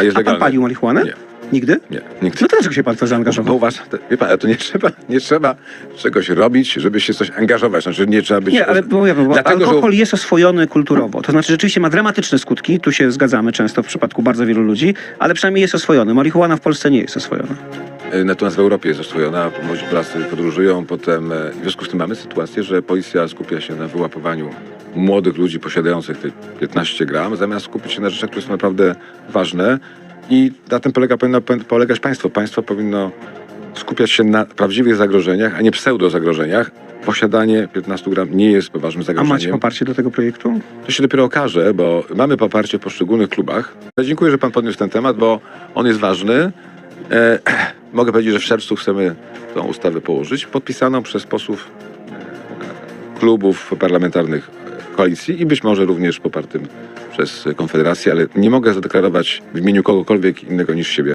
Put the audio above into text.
A jest A pan legalne? palił marihuanę? Nie. Nigdy? Nie, nigdy. No to dlaczego się pan w to Bo zaangażował? uważam, to- wie pan, to nie trzeba, nie trzeba czegoś robić, żeby się w coś angażować. Znaczy nie trzeba być... Nie, ale mówię, bo Dlatego, że- alkohol jest oswojony kulturowo. To znaczy rzeczywiście ma dramatyczne skutki, tu się zgadzamy często w przypadku bardzo wielu ludzi, ale przynajmniej jest oswojony. Marihuana w Polsce nie jest oswojona. E, Natomiast w Europie jest oswojona, młodzi Polacy podróżują, potem e, w związku z tym mamy sytuację, że policja skupia się na wyłapowaniu młodych ludzi posiadających te 15 gram, zamiast skupić się na rzeczach, które są naprawdę ważne i na tym polega, powinno polegać państwo. Państwo powinno skupiać się na prawdziwych zagrożeniach, a nie pseudo-zagrożeniach. Posiadanie 15 gram nie jest poważnym A zagrożeniem. macie poparcie do tego projektu? To się dopiero okaże, bo mamy poparcie w poszczególnych klubach. Dziękuję, że pan podniósł ten temat, bo on jest ważny. E, mogę powiedzieć, że w czerwcu chcemy tą ustawę położyć, podpisaną przez posłów e, klubów parlamentarnych koalicji i być może również popartym przez Konfederację, ale nie mogę zadeklarować w imieniu kogokolwiek innego niż siebie.